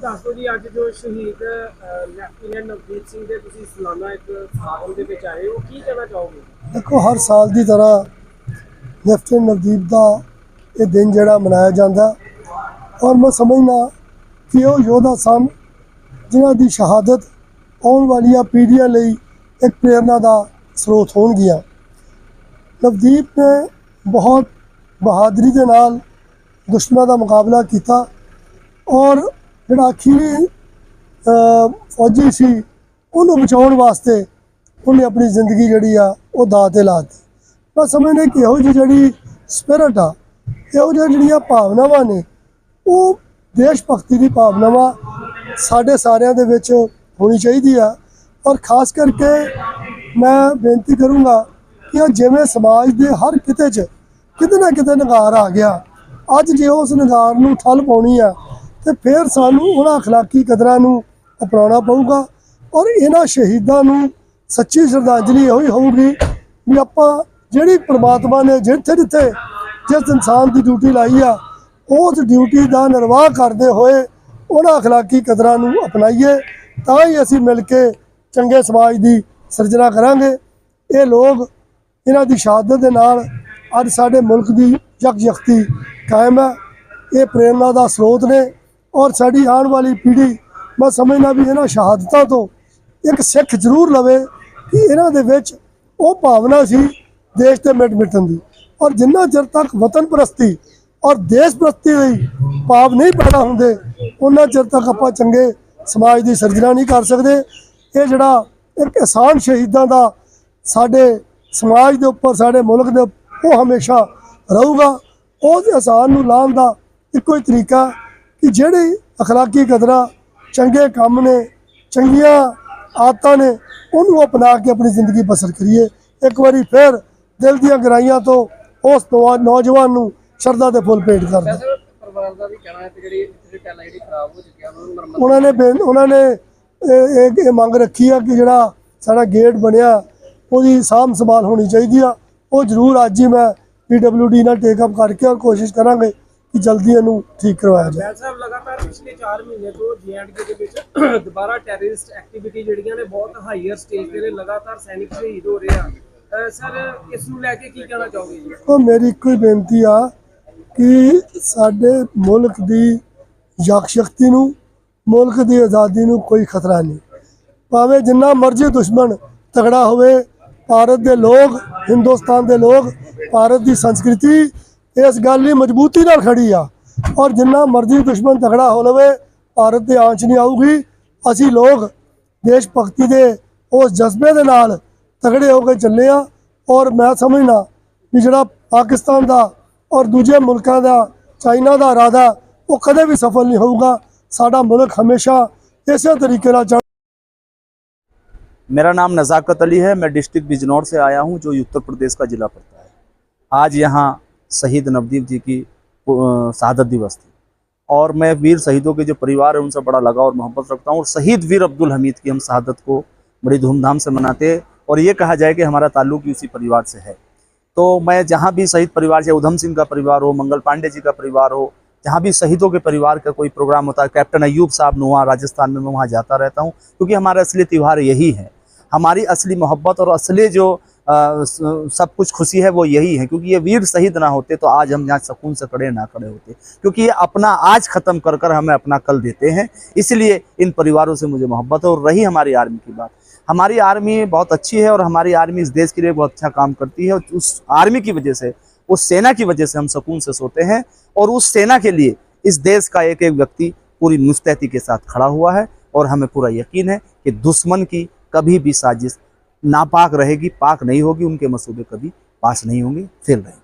Sir ਜੀ, ਅੱਜ ਜੋ ਸ਼ਹੀਦ ਲੈਫਟੀਨੈਂਟ ਨਵਦੀਪ ਸਿੰਘ ਦੇ ਤੁਸੀਂ ਸਾਲਾਨਾ ਇੱਕ ਸਮਾਗਮ ਦੇ ਵਿੱਚ ਆਏ ਹੋ, ਕੀ ਕਹਿਣਾ ਚਾਹੋਗੇ? ਦੇਖੋ, ਹਰ ਸਾਲ ਦੀ ਤਰ੍ਹਾਂ ਲੈਫਟੀਨੈਂਟ ਨਵਦੀਪ ਦਾ ਇਹ ਦਿਨ ਜਿਹੜਾ ਮਨਾਇਆ ਜਾਂਦਾ। ਔਰ ਮੈਂ ਸਮਝਦਾ ਕਿ ਉਹ ਯੋਧਾ ਸਨ, ਜਿਨ੍ਹਾਂ ਦੀ ਸ਼ਹਾਦਤ ਆਉਣ ਵਾਲੀਆਂ ਪੀੜ੍ਹੀਆਂ ਲਈ ਇੱਕ ਪ੍ਰੇਰਨਾ ਦਾ ਸਰੋਤ ਹੋਣਗੀਆਂ। ਨਵਦੀਪ ਨੇ ਬਹੁਤ ਬਹਾਦਰੀ ਦੇ ਨਾਲ ਦੁਸ਼ਮਣਾਂ ਦਾ ਮੁਕਾਬਲਾ ਕੀਤਾ ਔਰ ਜਿਹੜਾ ਅਖੀਰੀ ਫੌਜੀ ਸੀ, ਉਹਨੂੰ ਬਚਾਉਣ ਵਾਸਤੇ ਉਹਨੇ ਆਪਣੀ ਜ਼ਿੰਦਗੀ ਜਿਹੜੀ ਆ, ਉਹ ਦਾਅ ਤੇ ਲਾ ਦਿੱਤੀ। ਮੈਂ ਸਮਝਦਾ ਕਿ ਇਹੋ ਜਿਹੀ ਜਿਹੜੀ ਸਪਿਰਟ ਆ, ਇਹੋ ਜਿਹੀਆਂ ਜਿਹੜੀਆਂ ਭਾਵਨਾਵਾਂ ਨੇ, ਉਹ ਦੇਸ਼ ਭਗਤੀ ਦੀ ਭਾਵਨਾਵਾਂ ਸਾਡੇ ਸਾਰਿਆਂ ਦੇ ਵਿੱਚ ਹੋਣੀ ਚਾਹੀਦੀ ਆ। ਔਰ ਖਾਸ ਕਰਕੇ ਮੈਂ ਬੇਨਤੀ ਕਰੂੰਗਾ ਕਿ ਜਿਵੇਂ ਸਮਾਜ ਦੇ ਹਰ ਕਿਤੇ 'ਚ ਕਿਤੇ ਨਾ ਕਿਤੇ ਨਗਾਰ ਆ ਗਿਆ, ਅੱਜ ਜੇ ਉਸ ਨਗਾਰ ਨੂੰ ਠੱਲ ਪਾਉਣੀ ਆ ਤੇ ਫਿਰ ਸਾਨੂੰ ਉਹਨਾਂ ਅਖਲਾਕੀ ਕਦਰਾਂ ਨੂੰ ਅਪਣਾਉਣਾ ਪਊਗਾ ਔਰ ਇਹਨਾਂ ਸ਼ਹੀਦਾਂ ਨੂੰ ਸੱਚੀ ਸ਼ਰਧਾਂਜਲੀ ਇਹੋ ਹੀ ਹੋਊਗੀ ਵੀ ਆਪਾਂ ਜਿਹੜੀ ਪ੍ਰਮਾਤਮਾ ਨੇ ਜਿੱਥੇ ਜਿੱਥੇ ਜਿਸ ਇਨਸਾਨ ਦੀ ਡਿਊਟੀ ਲਾਈ ਆ, ਉਸ ਡਿਊਟੀ ਦਾ ਨਿਰਵਾਹ ਕਰਦੇ ਹੋਏ ਉਹਨਾਂ ਅਖਲਾਕੀ ਕਦਰਾਂ ਨੂੰ ਅਪਣਾਈਏ, ਤਾਂ ਹੀ ਅਸੀਂ ਮਿਲ ਕੇ ਚੰਗੇ ਸਮਾਜ ਦੀ ਸਿਰਜਣਾ ਕਰਾਂਗੇ। ਇਹ ਲੋਕ ਇਹਨਾਂ ਦੀ ਸ਼ਹਾਦਤ ਦੇ ਨਾਲ ਅੱਜ ਸਾਡੇ ਮੁਲਕ ਦੀ ਯਕਜਖਤੀ ਕਾਇਮ ਹੈ। ਇਹ ਪ੍ਰੇਰਨਾ ਦਾ ਸਰੋਤ ਨੇ। ਔਰ ਸਾਡੀ ਆਉਣ ਵਾਲੀ ਪੀੜ੍ਹੀ, ਮੈਂ ਸਮਝਦਾ ਵੀ ਇਹਨਾਂ ਸ਼ਹਾਦਤਾਂ ਤੋਂ ਇੱਕ ਸਿੱਖ ਜ਼ਰੂਰ ਲਵੇ ਕਿ ਇਹਨਾਂ ਦੇ ਵਿੱਚ ਉਹ ਭਾਵਨਾ ਸੀ ਦੇਸ਼ ਤੇ ਮਿਟ ਮਿਟਣ ਦੀ। ਔਰ ਜਿੰਨਾ ਚਿਰ ਤੱਕ ਵਤਨ ਪ੍ਰਸਤੀ ਔਰ ਦੇਸ਼ ਪ੍ਰਸਤੀ ਲਈ ਭਾਵ ਨਹੀਂ ਪੈਦਾ ਹੁੰਦੇ, ਉਹਨਾਂ ਚਿਰ ਤੱਕ ਆਪਾਂ ਚੰਗੇ ਸਮਾਜ ਦੀ ਸਿਰਜਣਾ ਨਹੀਂ ਕਰ ਸਕਦੇ। ਇਹ ਜਿਹੜਾ ਇੱਕ ਆਸਾਨ ਸ਼ਹੀਦਾਂ ਦਾ ਸਾਡੇ ਸਮਾਜ ਦੇ ਉੱਪਰ, ਸਾਡੇ ਮੁਲਕ ਦੇ ਉੱਪਰ ਉਹ ਹਮੇਸ਼ਾ ਰਹੂਗਾ। ਉਸ ਅਹਿਸਾਨ ਨੂੰ ਲਾਉਣ ਦਾ ਇੱਕੋ ਹੀ ਤਰੀਕਾ ਕਿ ਜਿਹੜੇ ਅਖਲਾਕੀ ਕਦਰਾਂ ਚੰਗੇ ਕੰਮ ਨੇ ਚੰਗੀਆਂ ਆਦਤਾਂ ਨੇ ਉਹਨੂੰ ਅਪਣਾ ਕੇ ਆਪਣੀ ਜ਼ਿੰਦਗੀ ਬਸਰ ਕਰੀਏ। ਇੱਕ ਵਾਰੀ ਫਿਰ ਦਿਲ ਦੀਆਂ ਗਹਿਰਾਈਆਂ ਤੋਂ ਉਸ ਨੌਜਵਾਨ ਨੂੰ ਸ਼ਰਧਾ ਦੇ ਫੁੱਲ ਭੇਟ ਕਰਦਾ। ਸਰ ਪਰਿਵਾਰ ਦਾ ਵੀ ਕਹਿਣਾ ਹੈ ਕਿ ਜਿਹੜੀ ਇੱਥੇ ਟੈਲਾਂ ਜਿਹੜੀ ਖਰਾਬ ਹੋ ਚੁੱਕੀਆਂ ਉਹਨਾਂ ਨੂੰ ਉਹਨਾਂ ਨੇ ਇਹ ਮੰਗ ਰੱਖੀ ਆ ਕਿ ਜਿਹੜਾ ਸਾਡਾ ਗੇਟ ਬਣਿਆ ਉਹਦੀ ਸਾਂਭ ਸੰਭਾਲ ਹੋਣੀ ਚਾਹੀਦੀ ਆ। ਉਹ ਜ਼ਰੂਰ ਅੱਜ ਹੀ ਮੈਂ ਪੀਡਬਲਯੂਡੀ ਨਾਲ ਟੇਕ ਅਪ ਕਰਕੇ ਔਰ ਕੋਸ਼ਿਸ਼ ਕਰਾਂਗੇ ਕਿ ਜਲਦੀ ਇਹਨੂੰ ਠੀਕ ਕਰਵਾਇਆ ਜਾਏ। ਬੈਲ ਸਾਹਿਬ ਲਗਾਤਾਰ ਪਿਛਲੇ 4 ਮਹੀਨੇ ਤੋਂ ਜੀਐਂਡਕੇ ਦੇ ਵਿੱਚ ਦੁਬਾਰਾ ਟੈਰਰਿਸਟ ਐਕਟੀਵਿਟੀ ਜਿਹੜੀਆਂ ਨੇ ਬਹੁਤ ਹਾਈਅਰ ਸਟੇਜ ਤੇ ਨੇ ਲਗਾਤਾਰ ਸੈਨਿਕ ਸ਼ਹੀਦ ਹੋ ਰਹੇ ਆ। ਸਰ ਇਸ ਨੂੰ ਲੈ ਕੇ ਕੀ ਕਹਿਣਾ ਚਾਹੋਗੇ ਜੀ? ਉਹ ਮੇਰੀ ਇੱਕੋ ਹੀ ਬੇਨਤੀ ਆ ਕਿ ਸਾਡੇ ਮੁਲਕ ਦੀ ਯਕ ਸ਼ਕਤੀ ਨੂੰ ਮੁਲਕ ਦੀ ਆਜ਼ਾਦੀ ਨੂੰ ਕੋਈ ਖਤਰਾ ਨਹੀਂ। ਭਾਵੇਂ ਜਿੰਨਾ ਮਰਜ਼ੀ ਦੁਸ਼ਮਣ ਤਗੜਾ ਹੋਵੇ ਭਾਰਤ ਦੇ ਲੋਕ ਹਿੰਦੁਸਤਾਨ ਦੇ ਲੋਕ ਭਾਰਤ ਦੀ ਸੰਸਕ੍ਰਿਤੀ ਇਸ ਗੱਲ ਲਈ ਮਜ਼ਬੂਤੀ ਨਾਲ ਖੜੀ ਆ ਔਰ ਜਿੰਨਾ ਮਰਜ਼ੀ ਦੁਸ਼ਮਣ ਤਗੜਾ ਹੋ ਲਵੇ ਭਾਰਤ ਤੇ ਆਂਚ ਨਹੀਂ ਆਊਗੀ ਅਸੀਂ ਲੋਕ ਦੇਸ਼ ਭਗਤੀ ਦੇ ਉਸ ਜਜ਼ਬੇ ਦੇ ਨਾਲ ਤਗੜੇ ਹੋ ਕੇ ਚੱਲੇ ਆ ਔਰ ਮੈਂ ਸਮਝਣਾ ਵੀ ਜਿਹੜਾ ਪਾਕਿਸਤਾਨ ਦਾ ਔਰ ਦੂਜੇ ਮੁਲਕਾਂ ਦਾ ਚਾਈਨਾ ਦਾ ਇਰਾਦਾ ਉਹ ਕਦੇ ਵੀ ਸਫਲ ਨਹੀਂ ਹੋਊਗਾ ਸਾਡਾ ਮੁਲਕ ਹਮੇਸ਼ਾ ਇਸੇ ਤਰੀਕੇ ਨਾਲ ਚੱਲ मेरा नाम नज़ाकत अली है मैं डिस्ट्रिक्ट बिजनौर से आया हूं जो उत्तर प्रदेश का जिला पड़ता है आज यहाँ शहीद नवदीप जी की शहादत दिवस थी। और मैं वीर शहीदों के जो परिवार है, उनसे बड़ा लगाव और मोहब्बत रखता हूँ। और शहीद वीर अब्दुल हमीद की हम शहादत को बड़ी धूमधाम से मनाते और ये कहा जाए कि हमारा ताल्लुक ही उसी परिवार से है। तो मैं जहाँ भी शहीद परिवार, चाहे उधम सिंह का परिवार हो, मंगल पांडे जी का परिवार हो, जहाँ भी शहीदों के परिवार का कोई प्रोग्राम होता है, कैप्टन अयूब साहब नुआ, राजस्थान में, मैं वहाँ जाता रहता हूँ। क्योंकि हमारा असली त्यौहार यही है। हमारी असली मोहब्बत और असली जो सब कुछ खुशी है, वो यही है। क्योंकि ये वीर शहीद ना होते तो आज हम यहाँ सुकून से खड़े ना खड़े होते। क्योंकि ये अपना आज ख़त्म कर कर हमें अपना कल देते हैं। इसलिए इन परिवारों से मुझे मोहब्बत है, और रही हमारी आर्मी की बात। हमारी आर्मी बहुत अच्छी है, और हमारी आर्मी इस देश के लिए बहुत अच्छा काम करती है उस आर्मी की वजह से, उस सेना की वजह से हम सुकून से सोते हैं, और उस सेना के लिए, इस देश का एक एक व्यक्ति पूरी मुस्तैदी के साथ खड़ा हुआ है, और हमें पूरा यकीन है कि दुश्मन की कभी भी साजिश नापाक रहेगी पाक नहीं होगी उनके मसूबे कभी पास नहीं होंगे फेल रहेंगे